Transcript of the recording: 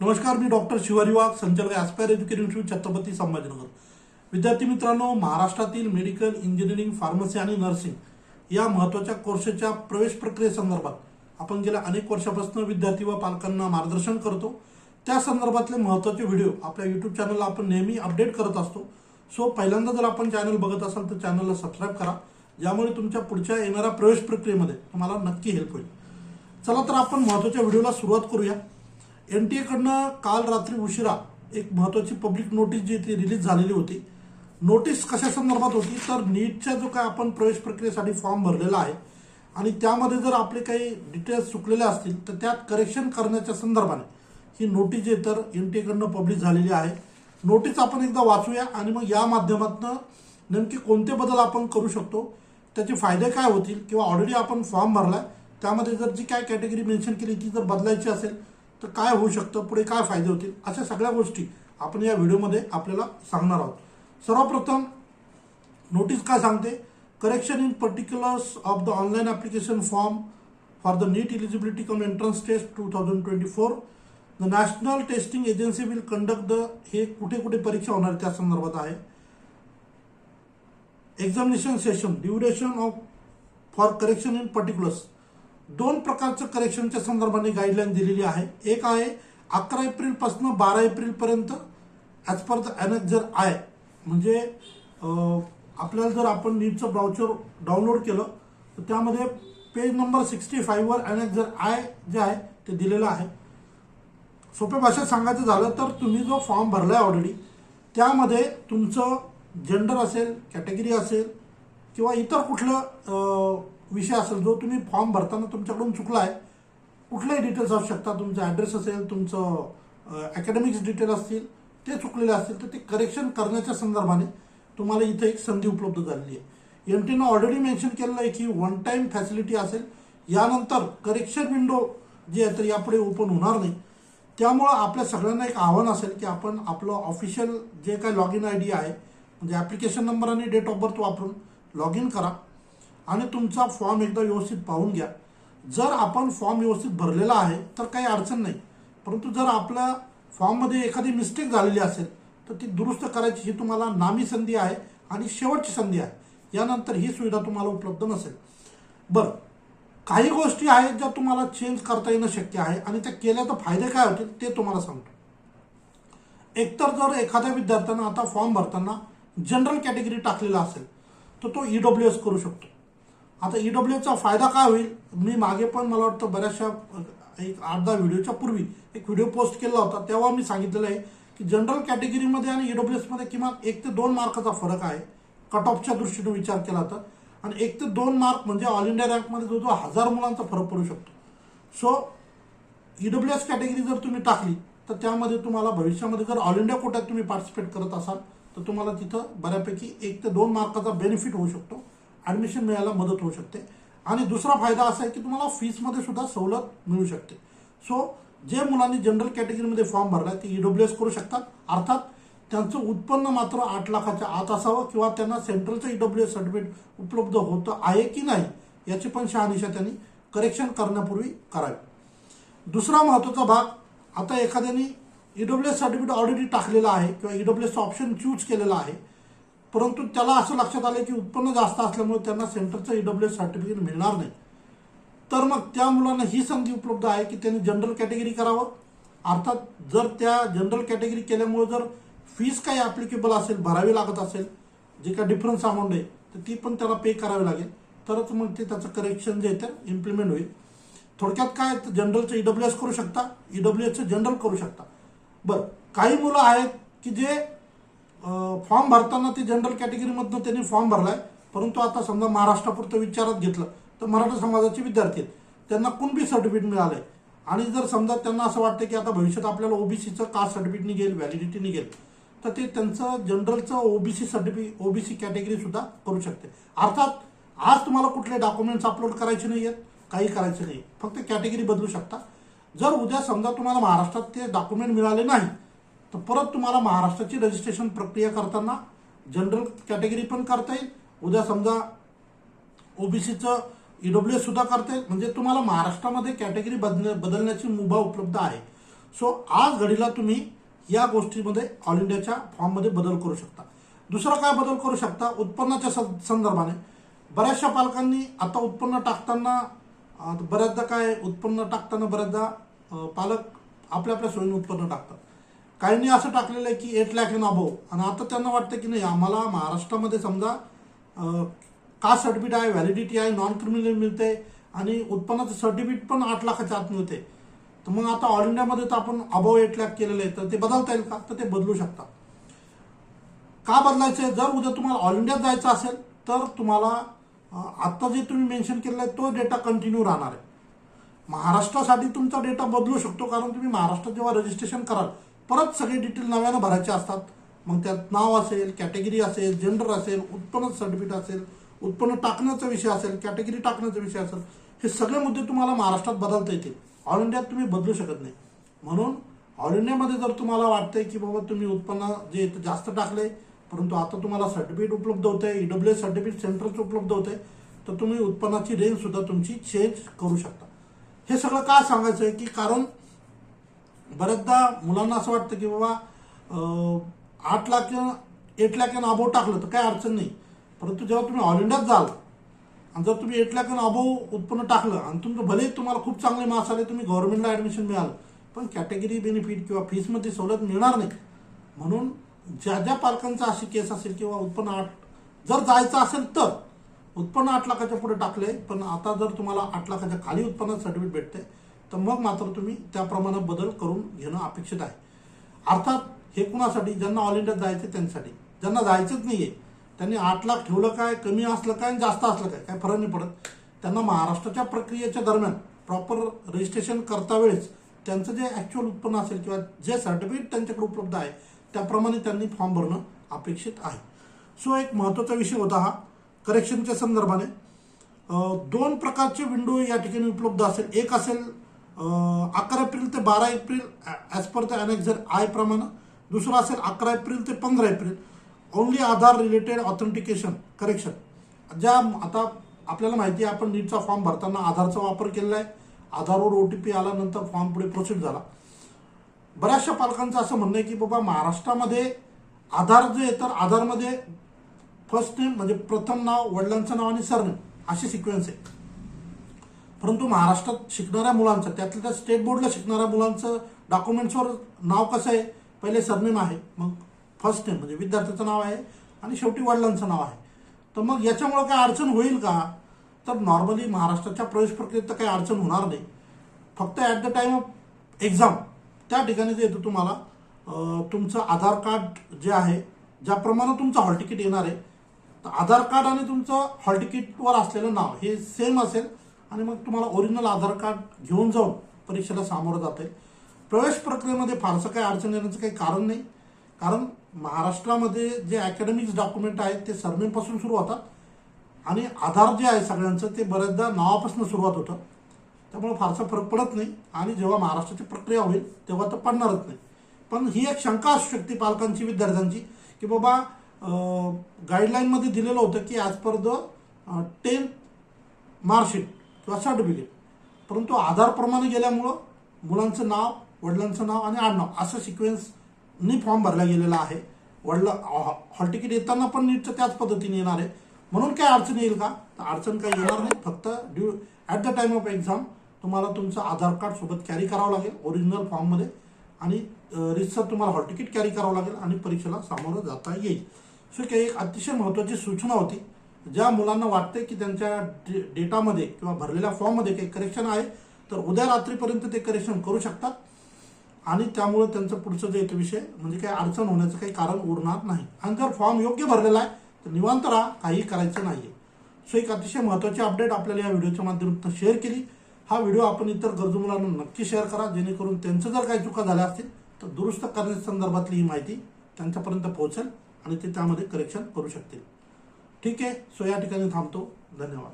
नमस्कार मी डॉक्टर शिवारी वाघ संचालक aspire education institute Chhatrapati Sambhajinagar. विद्यार्थी मित्रांनो महाराष्ट्रातील मेडिकल इंजिनिअरिंग फार्मसी आणि नर्सिंग या महत्त्वाच्या कोर्सच्या प्रवेश प्रक्रियेसंदर्भात आपण गेल्या अनेक वर्षापासून विद्यार्थी व पालकांना मार्गदर्शन करतो. त्या संदर्भातले महत्त्वाचे व्हिडिओ आपल्या यूट्यूब चॅनलला आपण नेहमी अपडेट करत असतो. सो पहिल्यांदा जर आपण चॅनल बघत असाल तर चॅनलला सबस्क्राईब करा. ज्यामुळे तुमच्या पुढच्या येणाऱ्या प्रवेश प्रक्रियेमध्ये तुम्हाला नक्की हेल्प होईल. चला तर आपण महत्त्वाच्या व्हिडिओला सुरुवात करूया. एन टी एकडनं काल रात्री उशिरा एक महत्त्वाची पब्लिक नोटीस जी ती रिलीज झालेली होती. नोटीस कशा संदर्भात होती? तर नीटच्या जो काय आपण प्रवेश प्रक्रियेसाठी फॉर्म भरलेला आहे आणि त्यामध्ये जर आपले काही डिटेल्स चुकलेले असतील तर त्यात करेक्शन करण्याच्या संदर्भाने ही नोटीस जी आहे तर एन टी एकडनं पब्लिश झालेली आहे. नोटीस आपण एकदा वाचूया आणि मग या माध्यमातून नेमके कोणते बदल आपण करू शकतो त्याचे फायदे काय होतील किंवा ऑलरेडी आपण फॉर्म भरलाय त्यामध्ये जर जी काय कॅटेगरी मेन्शन केली ती जर बदलायची असेल तर काय होऊ शकतं पुढे काय फायदे होतील अशा सगळ्या गोष्टी आपण या व्हिडिओमध्ये आपल्याला सांगणार आहोत. सर्वप्रथम नोटीस काय सांगते? Correction in particulars of the online application form for the NEET eligibility cum entrance test two thousand twenty four the national testing agency will conduct the हे कुठे कुठे परीक्षा होणार त्या संदर्भात आहे. Examination session duration of for correction in particulars दोन प्रकारचं करेक्शनच्या संदर्भाने गाईडलाईन दिलेली आहे. एक आहे अकरा एप्रिलपासून बारा एप्रिलपर्यंत as per the annexure I म्हणजे आपल्याला जर आपण नीटचं ब्राउचर डाउनलोड केलं तर त्यामध्ये पेज नंबर सिक्स्टी फाईव्हवर अनेक्झर आय जे आहे ते दिलेलं आहे. सोप्या भाषेत सांगायचं झालं तर तुम्ही जो फॉर्म भरलाय ऑलरेडी त्यामध्ये तुमचं जेंडर असेल कॅटेगरी असेल किंवा इतर कुठलं विषय असेल जो तुम्ही फॉर्म भरताना तुमच्याकडून चुकला आहे कुठलेही डिटेल्स असू शकतात. तुमचा ॲड्रेस असेल तुमचं अकॅडमिक्स डिटेल असतील ते चुकलेले असतील तर ते करेक्शन करण्याच्या संदर्भाने तुम्हाला इथं एक संधी उपलब्ध झालेली आहे. एम टीनं ऑलरेडी मेन्शन केलेलं आहे की वन टाईम फॅसिलिटी असेल यानंतर करेक्शन विंडो जे आहे तर यापुढे ओपन होणार नाही. त्यामुळं आपल्या सगळ्यांना एक आव्हान असेल की आपण आपलं ऑफिशियल जे काय लॉग इन आय डी आहे म्हणजे ॲप्लिकेशन नंबर आणि डेट ऑफ बर्थ वापरून लॉग इन करा. आणि तुमचा फॉर्म एकदा व्यवस्थित पाहून घ्या. जर आपण फॉर्म व्यवस्थित भरलेला आहे तर काही अडचण नाही. परंतु जर आपल्या फॉर्ममध्ये एखादी मिस्टेक झालेली असेल तर ती दुरुस्त करायची ही तुम्हाला नामी संधी आहे आणि शेवटची संधी आहे. यानंतर ही सुविधा तुम्हाला उपलब्ध नसेल. बरं काही गोष्टी आहेत ज्या तुम्हाला चेंज करता येणं शक्य आहे आणि त्या केल्या तर फायदे काय होतील ते तुम्हाला सांगतो. एकतर जर एखाद्या विद्यार्थ्यानं आता फॉर्म भरताना जनरल कॅटेगरी टाकलेला असेल तर तो ई डब्ल्यू एस करू शकतो. आता ई फायदा काय होईल? मी मागे पण मला वाटतं बऱ्याचशा एक आठ दहा व्हिडिओच्या पूर्वी एक व्हिडिओ पोस्ट केला होता तेव्हा मी सांगितलेलं आहे की जनरल कॅटेगरीमध्ये आणि ई एसमध्ये किमान एक ते दोन मार्काचा फरक आहे कट ऑफच्या दृष्टीने विचार केला तर. आणि एक ते दोन मार्क म्हणजे ऑल इंडिया रँकमध्ये जो जो हजार मुलांचा फरक पडू शकतो. सो ईडब्ल्यू एस कॅटेगरी जर तुम्ही टाकली तर त्यामध्ये तुम्हाला भविष्यामध्ये जर ऑल इंडिया कोट्यात तुम्ही पार्टिसिपेट करत असाल तर तुम्हाला तिथं बऱ्यापैकी एक ते दोन मार्काचा बेनिफिट होऊ शकतो. ॲडमिशन मिळायला मदत होऊ शकते. आणि दुसरा फायदा असा आहे की तुम्हाला फीसमध्ये सुद्धा सवलत मिळू शकते. सो जे मुलांनी जनरल कॅटेगरीमध्ये फॉर्म भरला ते ईडब्ल्यू एस करू शकतात. अर्थात त्यांचं उत्पन्न मात्र आठ लाखाच्या आत असावं किंवा त्यांना सेंट्रलचं ईडब्ल्यू एस सर्टिफिकेट उपलब्ध होतं आहे की नाही याची पण शहानिशा त्यांनी करेक्शन करण्यापूर्वी करावी. दुसरा महत्त्वाचा भाग आता एखाद्याने ईडब्ल्यू एस सर्टिफिकेट ऑलरेडी टाकलेला आहे किंवा ईडब्ल्यू एसचं ऑप्शन चूज केलेला आहे परंतु त्याला असं लक्षात आलं की उत्पन्न जास्त असल्यामुळे त्यांना सेंटरचं ईडब्ल्यू एस सर्टिफिकेट मिळणार नाही. तर मग त्या मुलांना ही संधी उपलब्ध आहे की त्यांनी जनरल कॅटेगरी करावं? अर्थात जर त्या जनरल कॅटेगरी केल्यामुळे जर फीस काही ॲप्लिकेबल असेल भरावी लागत असेल जे काय डिफरन्स अमाऊंट आहे तर ती पण त्याला पे करावी लागेल. तरच मग ते त्याचं करेक्शन जे आहे ते इम्प्लिमेंट होईल. थोडक्यात काय तर जनरलचं ईडब्ल्यू एस करू शकता ईडब्ल्यू एसचं जनरल करू शकता. बरं काही मुलं आहेत की जे फॉर्म भरताना ते जनरल कॅटेगरीमधनं त्यांनी फॉर्म भरलाय. परंतु आता समजा महाराष्ट्रापुरतं विचारात घेतलं तर मराठा समाजाचे विद्यार्थी आहेत. त्यांना कुणबी सर्टिफिकेट मिळालंय? आणि जर समजा त्यांना असं वाटतं की आता भविष्यात आपल्याला ओबीसीचं कास्ट सर्टिफिकेट निघेल व्हॅलिडिटी निघेल तर ते त्यांचं जनरलचं ओबीसी सर्टिफिकेट ओबीसी कॅटेगरी सुद्धा करू शकते. अर्थात आज तुम्हाला कुठले डॉक्युमेंट्स अपलोड करायचे नाही आहेत काही करायचे नाही फक्त कॅटेगरी बदलू शकता. जर उद्या समजा तुम्हाला महाराष्ट्रात ते डॉक्युमेंट मिळाले नाही तर परत तुम्हाला महाराष्ट्राची रजिस्ट्रेशन प्रक्रिया करताना जनरल कॅटेगरी पण करता येईल. उद्या समजा ओबीसीचं ईडब्ल्यू एस सुद्धा करता येईल. म्हणजे तुम्हाला महाराष्ट्रामध्ये कॅटेगरी बदल बदलण्याची मुभा उपलब्ध आहे. सो आज घडीला तुम्ही या गोष्टीमध्ये ऑल इंडियाच्या फॉर्ममध्ये बदल करू शकता. दुसरा काय बदल करू शकता? उत्पन्नाच्या संदर्भाने. बऱ्याचशा पालकांनी आता उत्पन्न टाकताना बऱ्याचदा काय उत्पन्न टाकताना बऱ्याचदा पालक आपल्या आपल्या सोयीने उत्पन्न टाकतात. काहींनी असं टाकलेलं आहे की एट लॅक इन अबोव आणि आता त्यांना वाटतं की नाही आम्हाला महाराष्ट्रामध्ये समजा का सर्टिफिकेट आहे व्हॅलिडिटी आहे नॉन क्रिमिनल मिळते आणि उत्पन्नाचं सर्टिफिकेट पण आठ लाखाच्या आत मिळते. तर मग आता ऑल इंडियामध्ये तर आपण अबो एट लॅक केलेलं आहे तर ते बदलता येईल का? तर ते बदलू शकता का बदलायचं आहे? जर उद्या तुम्हाला ऑल इंडियात जायचं असेल तर तुम्हाला आत्ता जे तुम्ही मेन्शन केलेलं आहे तो डेटा कंटिन्यू राहणार आहे. महाराष्ट्रासाठी तुमचा डेटा बदलू शकतो कारण तुम्ही महाराष्ट्रात जेव्हा रजिस्ट्रेशन कराल परत सगळे डिटेल नव्यानं भरायचे असतात. मग त्यात नाव असेल कॅटेगरी असेल जेंडर असेल उत्पन्न सर्टिफिकेट असेल उत्पन्न टाकण्याचा विषय असेल कॅटेगरी टाकण्याचा विषय असेल हे सगळे मुद्दे तुम्हाला महाराष्ट्रात बदलता येतील. ऑल इंडियात तुम्ही बदलू शकत नाही. म्हणून ऑल इंडियामध्ये जर तुम्हाला वाटतंय की बाबा तुम्ही उत्पन्न जे जास्त टाकले परंतु आता तुम्हाला सर्टिफिकेट उपलब्ध होते ईडब्ल्यू एस सर्टिफिकेट सेंटरच उपलब्ध होते तर तुम्ही उत्पन्नाची रेंजसुद्धा तुमची चेंज करू शकता. हे सगळं का सांगायचं आहे की कारण बऱ्याचदा मुलांना असं वाटतं की बाबा आठ लाख किंवा एट लाख किंवा अबोव टाकलं तर काही अडचण नाही. परंतु जेव्हा तुम्ही ऑल इंडियात जाल आणि जर तुम्ही एट लाख आणि अबोव उत्पन्न टाकलं आणि तुमचं भले तुम्हाला खूप चांगले मार्क्स आले तुम्ही गव्हर्नमेंटला ॲडमिशन मिळालं पण कॅटेगरी बेनिफिट किंवा फीसमध्ये सवलत मिळणार नाही. म्हणून ज्या ज्या पालकांचा अशी केस असेल किंवा उत्पन्न आठ जर जायचं असेल तर उत्पन्न आठ लाखाच्या पुढे टाकले पण आता जर तुम्हाला आठ लाखाच्या खाली उत्पन्न सर्टिफिकेट भेटते तर मग मात्र तुम्ही त्याप्रमाणे बदल करून घेणं अपेक्षित आहे. अर्थात हे कुणासाठी? ज्यांना ऑल इंडियात जायचं त्यांच्यासाठी. ज्यांना जायचंच नाही आहे त्यांनी आठ लाख ठेवलं काय कमी असलं काय आणि जास्त असलं काय काय फरक नाही पडत. त्यांना महाराष्ट्राच्या प्रक्रियेच्या दरम्यान प्रॉपर रजिस्ट्रेशन करता वेळेस त्यांचं जे ॲक्च्युअल उत्पन्न असेल किंवा जे सर्टिफिकेट त्यांच्याकडे उपलब्ध आहे त्याप्रमाणे त्यांनी फॉर्म भरणं अपेक्षित आहे. सो एक महत्त्वाचा विषय होता हा. करेक्शनच्या संदर्भाने दोन प्रकारचे विंडो या ठिकाणी उपलब्ध असेल. एक असेल अकरा एप्रिल ते बारा April as per the annexure I प्रमाणे. दुसरं असेल अकरा एप्रिल ते पंधरा April. Only Aadhaar related authentication correction ज्या आता आपल्याला माहिती आहे आपण नीटचा फॉर्म भरताना आधारचा वापर केलेला आहे. आधारवर ओ टी पी आल्यानंतर फॉर्म पुढे प्रोसेस झाला. बऱ्याचशा पालकांचं असं म्हणणं आहे की बाबा महाराष्ट्रामध्ये आधार जे आहे तर आधारमध्ये फर्स्ट नेम म्हणजे प्रथम नाव वडिलांचं नाव आणि सरनेम अशी सिक्वेन्स आहे. परंतु महाराष्ट्रात शिकणाऱ्या मुलांचं त्यातल्या त्या स्टेट बोर्डला शिकणाऱ्या मुलांचं डॉक्युमेंट्सवर नाव कसं आहे? पहिले सरनेम आहे मग फर्स्ट नेम म्हणजे विद्यार्थ्याचं नाव आहे आणि शेवटी वडिलांचं नाव आहे. तर मग याच्यामुळं काय अडचण होईल का? तर नॉर्मली महाराष्ट्राच्या प्रवेश प्रक्रियेत तर काही अडचण होणार नाही. फक्त at the time of exam त्या ठिकाणी जे येतं तुम्हाला तुमचं आधार कार्ड जे आहे ज्याप्रमाणे तुमचं हॉल तिकीट येणार आहे तर आधार कार्ड आणि तुमचं हॉल तिकीटवर असलेलं नाव हे सेम असेल आणि मग तुम्हाला ओरिजिनल आधार कार्ड घेऊन जाऊन परीक्षेला सामोरं जाते प्रवेश प्रक्रियेमध्ये फारसं काही अडचण येण्याचं काही कारण नाही. कारण महाराष्ट्रामध्ये जे अकॅडमिक्स डॉक्युमेंट आहेत ते सरनेमपासून सुरू होतात. आणि आधार जे आहे सगळ्यांचं ते बऱ्याचदा नावापासून सुरुवात होतं. त्यामुळे फारसा फरक पडत नाही. आणि जेव्हा महाराष्ट्राची प्रक्रिया होईल तेव्हा तर पडणारच नाही. पण ही एक शंका असू शकते पालकांची विद्यार्थ्यांची की बाबा गाईडलाईनमध्ये दिलेलं होतं की as per the ten marksheet किंवा सर्टिफिकेट परंतु आधारप्रमाणे गेल्यामुळं मुलांचं नाव वडिलांचं नाव आणि आडनाव असं सिक्वेन्सनी फॉर्म भरला गेलेला आहे. वडिला हॉल तिकीट येताना पण नीटचं त्याच पद्धतीने येणार आहे. म्हणून काय अडचण येईल का? तर अडचण काही येणार नाही. फक्त due at the time of exam तुम्हाला तुमचं आधार कार्ड सोबत कॅरी करावं लागेल ओरिजिनल फॉर्ममध्ये आणि रितसर तुम्हाला हॉल तिकीट कॅरी करावं लागेल आणि परीक्षेला सामोरं जाता येईल. सो काही एक अतिशय महत्त्वाची सूचना होती. ज्या मुलांना वाटते की त्यांच्या डे डेटामध्ये किंवा भरलेल्या फॉर्ममध्ये काही करेक्शन आहे तर उद्या रात्रीपर्यंत ते करेक्शन करू शकतात. आणि त्यामुळे त्यांचं पुढचं जे विषय म्हणजे काही अडचण होण्याचं काही कारण उरणार नाही. आणि जर फॉर्म योग्य भरलेला आहे तर निवांत राहा काही करायचं नाही आहे सो एक अतिशय महत्त्वाची अपडेट आपल्याला या व्हिडिओच्या माध्यमातून शेअर केली. हा व्हिडिओ आपण इतर गरजू मुलांना नक्की शेअर करा जेणेकरून त्यांचं जर काही चुका झाल्या असतील तर दुरुस्त करण्यासंदर्भातली ही माहिती त्यांच्यापर्यंत पोहोचेल आणि ते त्यामध्ये करेक्शन करू शकतील. ठीक आहे. सो या ठिकाणी थांबतो. धन्यवाद.